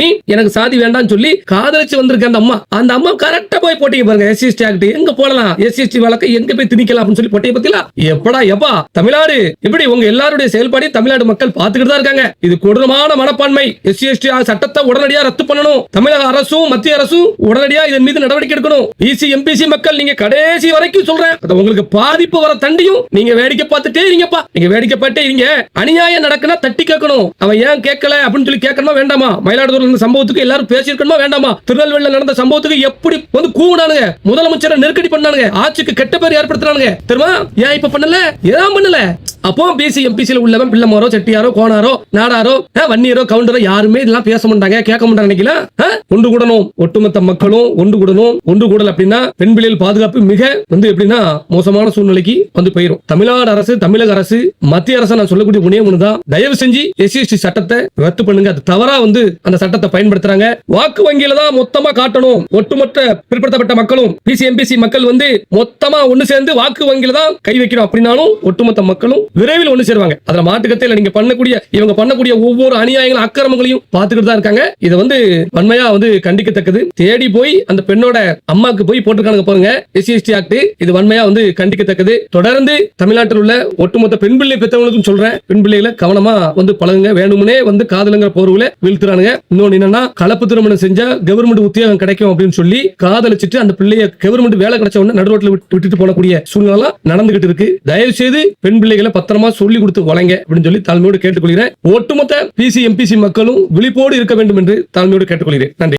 நீ எனக்கு சாதி வேண்டாம்னு சொல்லி காதலிச்சு வந்திருக்க அந்த அம்மா. அந்த அம்மா கரெக்டா போய் போட்டிங்க பாருங்க எஸ்சி எஸ்டி ஆக்ட் எங்க போடலாம்? எஸ்சி எஸ்டி வழக்கை எங்க போய் திணிக்கலாம் அப்படின்னு சொல்லி போட்டிய பத்தியா எப்படா எப்பா? தமிழ்நாடு. எப்படி உங்க எல்லாருடைய செயல்பாடையும் தமிழ்நாடு மக்கள் பார்த்துக்கிட்டு தான் இருக்காங்க. இது கொடூரமான மனப்பான்மை. எஸ்சி எஸ்டி சட்டத்தை உடனடியா ரத்து பண்ணணும். தமிழக அரசும் மத்திய அரசும் உடனடியா இதன் மீது நடவடிக்கை எடுக்கணும். பிசி எம்பிசி மக்கள் நீங்க கடைசி வரைக்கும் சொல்றேன். அது உங்களுக்கு பாதிப்பு வர தண்டியும் நீங்க வேடிக்கை பார்த்துட்டே இருங்கப்பா. நீங்க வேடிக்கை பார்த்துட்டே இருங்க. அநியாயம் நடக்குன்னா தட்டி கேட்கணும். அவன் ஏன் கேட்கல அப்படின்னு சொல்லி கேட்கணுமா வேண்டாமா? மயிலாடுதுறை நடந்த சம்பவத்துக்கு எல்லாரும் பேசியிருக்கணுமா? வேண்டாமா? திருநெல்வேலியில் நடந்த சம்பவத்துக்கு எப்படி வந்து கூவுனானுங்க? முதலமைச்சரை நெருக்கடி பண்ணானுங்க. ஆட்சிக்கு கெட்ட பேர் ஏற்படுத்தினானுங்க. தெரியுமா? ஏன் இப்ப பண்ணல? ஏன் பண்ணல? அப்போ பிசி எம்பிசியில் உள்ளவன் பிள்ளைமாரோ செட்டியாரோ கோனாரோ நாடாரோ வன்னியரோ கவுண்டரோ யாருமே இதெல்லாம் பேச மாட்டாங்க கேட்க மாட்டாங்க நினைக்கல? ஒன்று கூடணும். ஒட்டுமொத்த மக்களும் ஒன்று கூடணும். ஒன்று கூடல் அப்படின்னா பெண் பிள்ளைகள் பாதுகாப்பு மிக வந்து எப்படின்னா மோசமான சூழ்நிலைக்கு வந்து போயிடும் தமிழ்நாடு அரசு தமிழக அரசு மத்திய அரசு நான் சொல்லக்கூடிய ஒண்ணே ஒண்ணுதான். தயவு செஞ்சு எஸ்சி எஸ்டி சட்டத்தை ரத்து பண்ணுங்க. அது தவறா வந்து அந்த போராட்டத்தை பயன்படுத்துறாங்க. வாக்கு வங்கியில தான் மொத்தமா காட்டணும். ஒட்டுமொத்த பிற்படுத்தப்பட்ட மக்களும் பிசிஎம்பிசி மக்கள் வந்து மொத்தமா ஒண்ணு சேர்ந்து வாக்கு வங்கியில தான் கை வைக்கணும் அப்படின்னாலும் ஒட்டுமொத்த மக்களும் விரைவில் ஒண்ணு சேருவாங்க. அதுல மாட்டுக்கத்தை நீங்க பண்ணக்கூடிய இவங்க பண்ணக்கூடிய ஒவ்வொரு அநியாயங்களும் அக்கிரமங்களையும் பார்த்துக்கிட்டு தான் இருக்காங்க. இது வந்து வன்மையா வந்து கண்டிக்கத்தக்கது. தேடி போய் அந்த பெண்ணோட அம்மாக்கு போய் போட்டிருக்கானுங்க பாருங்க. எஸ்சி எஸ்டி ஆக்ட் இது வன்மையா வந்து கண்டிக்கத்தக்கது. தொடர்ந்து தமிழ்நாட்டில் உள்ள ஒட்டுமொத்த பெண் பிள்ளை பெற்றவங்களுக்கும் சொல்றேன். பெண் பிள்ளைகளை கவனமா வந்து பழகுங்க. வேணும்னே வந்து காதலுங்கிற போர்வுல வீழ்த்துறானுங்க. இன்னொரு இன்னொன்னு என்னன்னா கலப்பு திருமணம் செஞ்சா கவர்மெண்ட் உத்தியோகம் கிடைக்கும் அப்படின்னு சொல்லி காதலிச்சுட்டு அந்த பிள்ளைய கவர்மெண்ட் வேலை கிடைச்ச உடனே நடுரோட்ல விட்டு- விட்டுட்டு போனக்கூடிய சூழ்நிலை நடந்துகிட்டு இருக்கு. தயவு செய்து பெண் பிள்ளைகளை பத்திரமா சொல்லி கொடுத்து வழங்க அப்படின்னு சொல்லி தாழ்மையோடு கேட்டுக்கொள்கிறேன். ஒட்டுமொத்த பிசி எம்பிசி மக்களும் விழிப்போடு இருக்க வேண்டும் என்று தாழ்மையோடு கேட்டுக்கொள்கிறேன். நன்றி.